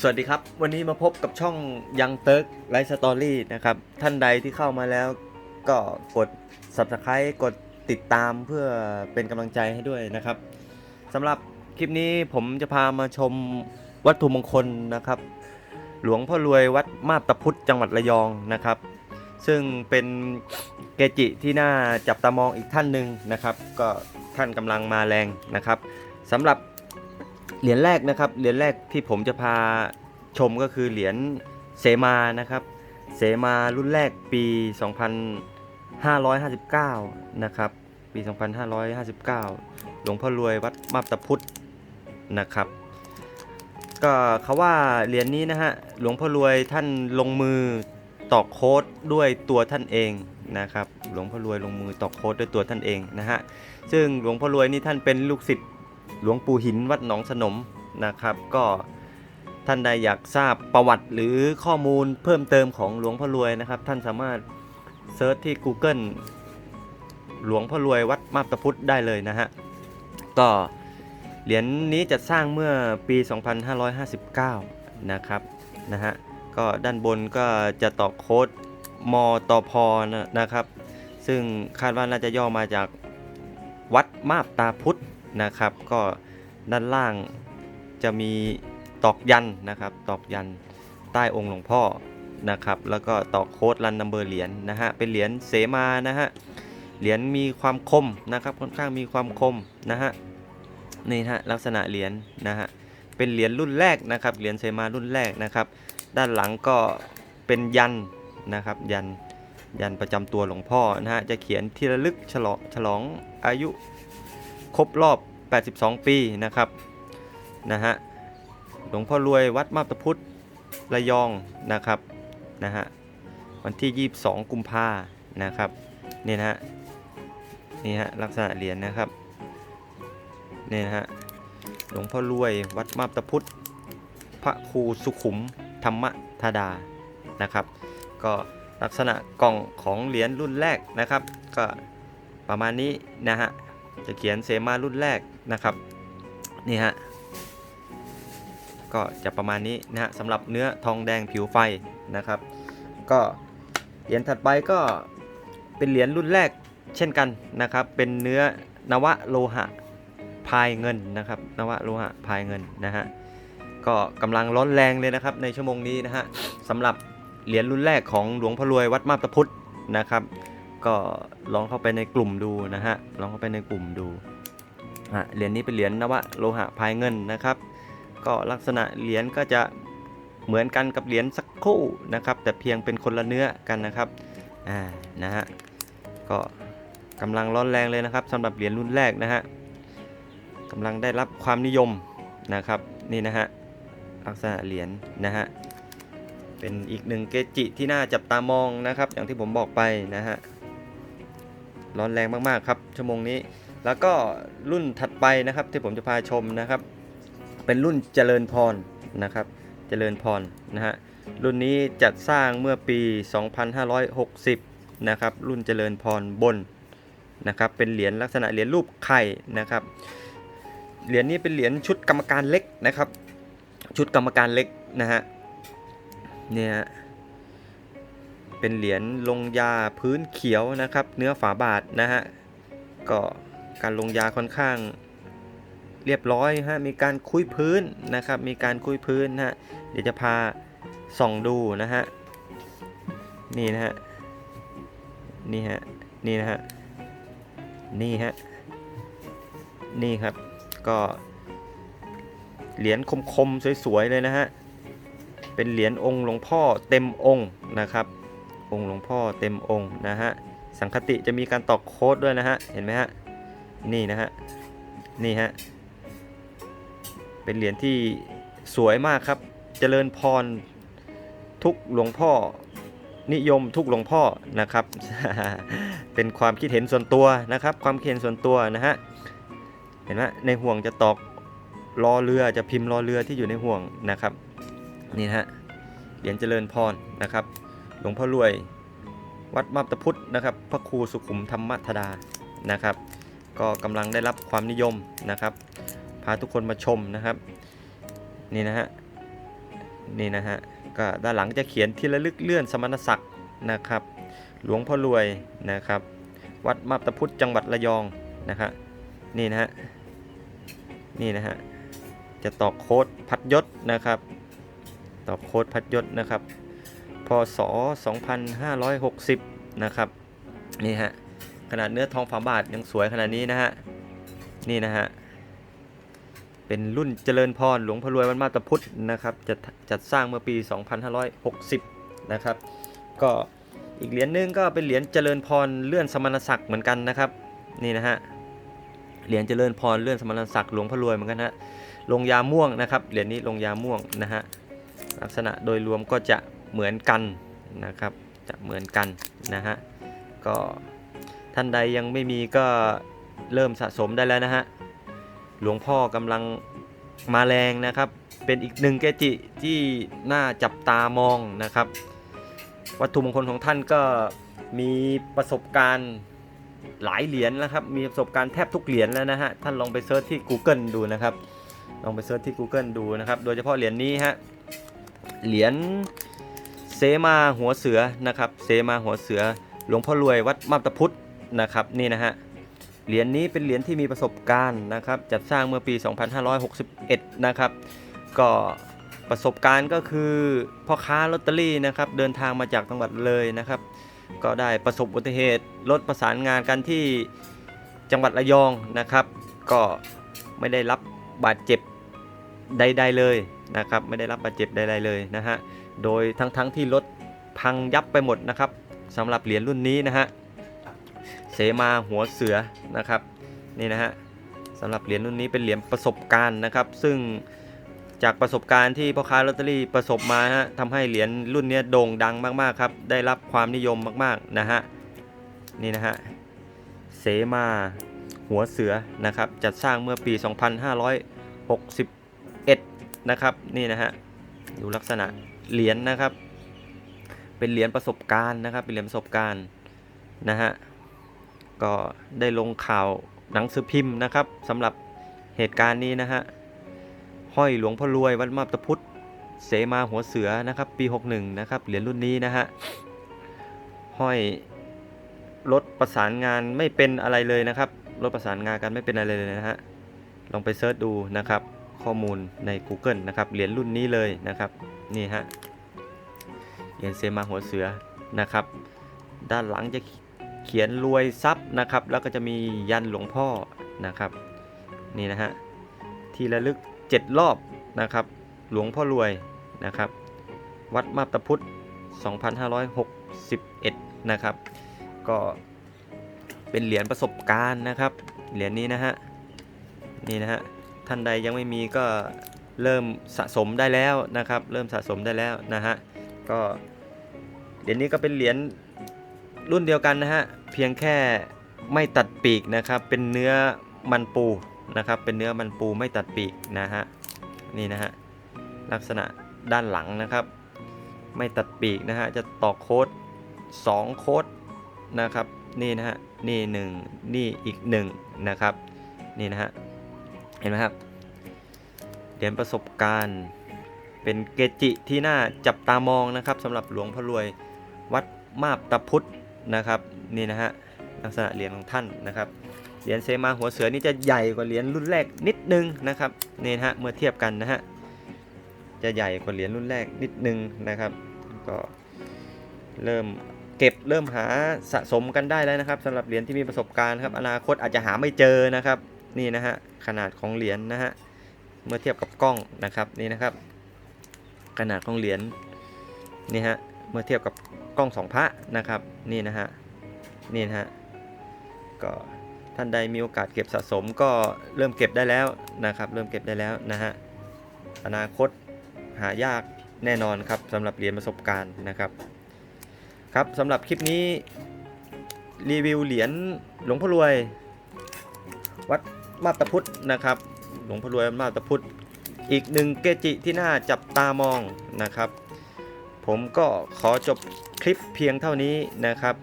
สวัสดีครับ วันนี้มาพบกับช่องยังเติร์กไลฟ์สตอรี่นะครับ ท่านใดที่เข้ามาแล้วก็กด Subscribe กดติดตามเพื่อเป็นกำลังใจให้ด้วยนะครับสำหรับคลิปนี้ผมจะพามาชมวัตถุมงคลนะครับ หลวงพ่อรวยวัดมาบตาพุธจังหวัดระยองนะครับ ซึ่งเป็นเกจิที่น่าจับตามองอีกท่านหนึ่งนะครับ ก็ท่านกำลังมาแรงนะครับสำหรับ เหรียญแรกนะครับเหรียญแรกที่ผมจะพาชมก็คือเหรียญเสมานะครับ เสมารุ่นแรกปี 2559 นะครับ ปี 2559 หลวงพ่อรวยวัดมาบตาพุธนะครับ ก็เขาว่าเหรียญนี้นะฮะหลวงพ่อรวยท่านลงมือตอกโค้ดด้วยตัวท่านเองนะครับ หลวงพ่อรวยลงมือตอกโค้ดด้วยตัวท่านเองนะฮะซึ่งหลวงพ่อรวยนี่ท่านเป็นลูกศิษย์ หลวงปู่หินวัดหนองสนมนะครับ ก็ท่านใดอยากทราบประวัติหรือข้อมูลเพิ่มเติมของหลวงพ่อรวยนะครับ ท่านสามารถเซิร์ชที่ Google หลวงพ่อรวยวัดมาบตาพุธได้เลยนะฮะก็เหรียญนี้จัดสร้างเมื่อปี 2559 นะครับนะฮะก็ด้านบนก็จะต่อโค้ดมตพนะนะครับ ซึ่งคาดว่าน่าจะย่อมาจากวัดมาบตาพุธ นะครับ ก็ด้านล่างจะมีตอกยันนะครับ ตอกยันใต้องค์หลวงพ่อนะครับ แล้วก็ตอกโค้ดรันนัมเบอร์เหรียญนะฮะ เป็นเหรียญเสมานะฮะ เหรียญมีความคมนะครับ ค่อนข้างมีความคมนะฮะ นี่ฮะลักษณะเหรียญนะฮะ เป็นเหรียญรุ่นแรกนะครับ เหรียญเสมารุ่นแรกนะครับ ด้านหลังก็เป็นยันนะครับ ยันยันประจำตัวหลวงพ่อนะฮะ จะเขียนที่ระลึกฉลองฉลองอายุ ครบรอบ 82 ปีนะครับนะฮะหลวงพ่อรวยวัดมาบตาพุธระยองนะครับนะฮะวันที่ 22 กุมภานะครับนี่นะฮะนี่ฮะลักษณะเหรียญนะครับนี่นะฮะหลวงพ่อรวยวัดมาบตาพุธพระครูสุขุมธรรมธดานะครับ ก็ลักษณะกล่องของเหรียญรุ่นแรกนะครับ ก็ประมาณนี้นะฮะ จะเขียนเสมารุ่นแรกนะครับนี่ฮะก็จะประมาณนี้นะฮะสำหรับเนื้อทองแดงผิวไฟนะครับ ก็เหรียญถัดไปก็เป็นเหรียญรุ่นแรกเช่นกันนะครับ เป็นเนื้อนวะโลหะพายเงินนะครับ นวะโลหะพายเงินนะฮะก็กำลังร้อนแรงเลยนะครับในชั่วโมงนี้นะฮะสำหรับเหรียญรุ่นแรกของหลวงพ่อรวยวัดมาบตาพุธนะครับ ก็ลองเข้าไปในกลุ่มดูนะฮะลองเข้าไปในกลุ่มดูเหรียญนี้เป็นเหรียญนวะโลหะพายเงินนะครับ ก็ลักษณะเหรียญก็จะเหมือนกันกับเหรียญสักคู่นะครับ แต่เพียงเป็นคนละเนื้อกันนะครับอ่านะฮะก็กำลังร้อนแรงเลยนะครับสำหรับเหรียญรุ่นแรกนะฮะกำลังได้รับความนิยมนะครับนี่นะฮะลักษณะเหรียญนะฮะเป็นอีกหนึ่งเกจิที่น่าจับตามองนะครับ อย่างที่ผมบอกไปนะฮะ ร้อนแรงมากๆครับ ชั่วโมงนี้ แล้วก็รุ่นถัดไปนะครับที่ผมจะพาชมนะครับ เป็นรุ่นเจริญพรนะครับเจริญพรนะฮะรุ่นนี้จัดสร้างเมื่อปี 2560 นะครับ รุ่นเจริญพรบนนะครับ เป็นเหรียญลักษณะเหรียญรูปไข่นะครับ เหรียญนี้เป็นเหรียญชุดกรรมการเล็กนะครับ ชุดกรรมการเล็กนะฮะเนี่ย เป็นเหรียญลงยาพื้นเขียวนะครับ เนื้อฝาบาทนะฮะก็การลงยาค่อนข้างเรียบร้อยฮะมีการคุยพื้นนะครับ มีการคุยพื้นนะฮะเดี๋ยวจะพาส่องดูนะฮะนี่นะฮะนี่ฮะนี่นะฮะนี่ฮะนี่ครับก็เหรียญคมๆสวยๆเลยนะฮะเป็นเหรียญองค์หลวงพ่อเต็มองค์นะครับ องค์หลวงพ่อเต็มองค์นะฮะสังคติจะมีการตอกโค้ดด้วยนะฮะเห็นไหมฮะนี่นะฮะนี่ฮะเป็นเหรียญที่สวยมากครับเจริญพรทุกหลวงพ่อนิยมทุกหลวงพ่อนะครับ เป็นความคิดเห็นส่วนตัวนะครับ ความคิดเห็นส่วนตัวนะฮะเห็นไหมในห่วงจะตอกรอเรือจะพิมพ์รอเรือที่อยู่ในห่วงนะครับนี่นะฮะเหรียญเจริญพรนะครับ หลวงพ่อรวย วัดมาบตาพุธนะครับ พระครูสุขุมธรรมธดานะครับ ก็กำลังได้รับความนิยมนะครับ พาทุกคนมาชมนะครับนี่นะฮะนี่นะฮะก็ด้านหลังจะเขียนที่ระลึกเลื่อนสมณศักดิ์นะครับ หลวงพ่อรวยนะครับ วัดมาบตาพุธจังหวัดระยองนะฮะนี่นะฮะนี่นะฮะจะตอกโค้ดพัดยศนะครับ ตอกโค้ดพัดยศนะครับ พศ 2560 นะครับ นี่ฮะ ขนาดเนื้อทองฝาบาทยังสวยขนาดนี้นะฮะ นี่นะฮะ เป็นรุ่นเจริญพรหลวงพ่อรวยวัดมาตาพุทธนะครับจะจัดสร้างเมื่อปี 2560 นะครับ ก็อีกเหรียญหนึงก็เป็นเหรียญเจริญพรเลื่อนสมณศักดิ์เหมือนกันนะครับ นี่นะฮะ เหรียญเจริญพรเลื่อนสมณศักดิ์หลวงพ่อรวยเหมือนกันฮะ ลงยาม่วงนะครับ เหรียญนี้ลงยาม่วงนะฮะ ลักษณะโดยรวมก็จะ เหมือนกันนะครับ จะเหมือนกันนะฮะ ก็ท่านใดยังไม่มีก็เริ่มสะสมได้แล้วนะฮะ หลวงพ่อกำลังมาแรงนะครับ เป็นอีกหนึ่งเกจิที่น่าจับตามองนะครับ วัตถุมงคลของท่านก็มีประสบการณ์หลายเหรียญแล้วครับ มีประสบการณ์แทบทุกเหรียญแล้วนะฮะ ท่านลองไปเซิร์ชที่ Google ดูนะครับ ลองไปเซิร์ชที่ Google ดูนะครับ โดยเฉพาะเหรียญนี้ฮะ เหรียญ เซมาหัวเสือนะครับเซมาหัวเสือหลวงพ่อรวยวัดมาบตาพุธนะครับนี่นะฮะเหรียญนี้เป็นเหรียญที่มีประสบการณ์นะครับ จัดสร้างเมื่อปี 2561 นะครับ ก็ประสบการณ์ก็คือพ่อค้าลอตเตอรี่นะครับ เดินทางมาจากจังหวัดเลยนะครับ ก็ได้ประสบอุบัติเหตุรถประสานงานกันที่จังหวัดระยองนะครับ ก็ไม่ได้รับบาดเจ็บใด ๆเลยนะครับ ไม่ได้รับบาดเจ็บใดๆเลยนะฮะ โดยทั้งๆที่รถพังยับไปหมดนะครับสำหรับเหรียญรุ่นนี้นะฮะเสมาหัวเสือนะครับนี่นะฮะสำหรับเหรียญรุ่นนี้เป็นเหรียญประสบการณ์นะครับ ซึ่งจากประสบการณ์ที่พ่อค้าลอตเตอรี่ประสบมาฮะทำให้เหรียญรุ่นนี้โด่งดังมากๆครับได้รับความนิยมมากๆนะฮะนี่นะฮะเสมาหัวเสือนะครับจัดสร้างเมื่อปี 2561 นะครับนี่นะฮะดูลักษณะ เหรียญนะครับ เป็นเหรียญประสบการณ์นะครับ เป็นเหรียญประสบการณ์นะฮะ ก็ได้ลงข่าวหนังสือพิมพ์นะครับสำหรับเหตุการณ์นี้นะฮะ ห้อยหลวงพ่อรวยวัดมาบตาพุทธเสมาหัวเสือนะครับ ปี 61 นะครับ เหรียญรุ่นนี้นะฮะ ห้อยรถประสานงานไม่เป็นอะไรเลยนะครับ รถประสานงานกันไม่เป็นอะไรเลยนะฮะ ลองไปเซิร์ชดูนะครับ ข้อมูลใน Google นะครับ เหรียญรุ่นนี้เลยนะครับ นี่ฮะ เหรียญเสมาหัวเสือนะครับ ด้านหลังจะเขียนรวยทรัพย์นะครับ แล้วก็จะมียันหลวงพ่อนะครับ นี่นะฮะ ที่ระลึก 7 รอบนะครับ หลวงพ่อรวยนะครับ วัดมาบตาพุทธ 2561 นะครับ ก็เป็นเหรียญประสบการณ์นะครับ เหรียญนี้นะฮะ นี่นะฮะ ท่านใดยังไม่มีก็เริ่มสะสมได้แล้วนะครับ เริ่มสะสมได้แล้วนะฮะก็เหรียญนี้ก็เป็นเหรียญรุ่นเดียวกันนะฮะเพียงแค่ไม่ตัดปีกนะครับ เป็นเนื้อมันปูนะครับ เป็นเนื้อมันปูไม่ตัดปีกนะฮะนี่นะฮะลักษณะด้านหลังนะครับ ไม่ตัดปีกนะฮะจะต่อโค้ด2 โค้ดนะครับนี่นะฮะนี่1นี่อีก1นะครับนี่นะฮะ ห็นไหมครับเหรียญประสบการณ์ เป็นเกจิที่น่าจับตามองนะครับสำหรับหลวงพ่อรวยวัดมาบตาพุธนะครับนี่นะฮะลักษณะเหรียญของท่านนะครับเหรียญเซมาหัวเสือนี่จะใหญ่กว่าเหรียญรุ่นแรกนิดนึงนะครับนี่นะฮะเมื่อเทียบกันนะฮะจะใหญ่กว่าเหรียญรุ่นแรกนิดนึงนะครับ ก็เริ่มเก็บเริ่มหาสะสมกันได้แล้วนะครับสำหรับเหรียญที่มีประสบการณ์ครับอนาคตอาจจะหาไม่เจอนะครับ นี่นะฮะขนาดของเหรียญนะฮะเมื่อเทียบกับกล้องนะครับนี่นะครับ ขนาดของเหรียญนี่ฮะเมื่อเทียบกับกล้องสองพระนะครับนี่นะฮะนี่นะฮะก็ท่านใดมีโอกาสเก็บสะสมก็เริ่มเก็บได้แล้วนะครับ เริ่มเก็บได้แล้วนะฮะอนาคตหายากแน่นอนครับสำหรับเหรียญประสบการณ์นะครับครับสำหรับคลิปนี้รีวิวเหรียญหลวงพ่อรวย วัด มาตาพุทธนะครับ หลวงพ่อรวยมาตาพุทธอีกหนึ่งเกจิที่น่าจับตามองนะครับ ผมก็ขอจบคลิปเพียงเท่านี้นะครับ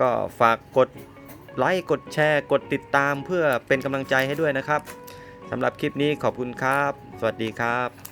ก็ฝากกดไลค์กดแชร์ กดติดตามเพื่อเป็นกำลังใจให้ด้วยนะครับสำหรับคลิปนี้ขอบคุณครับ สวัสดีครับ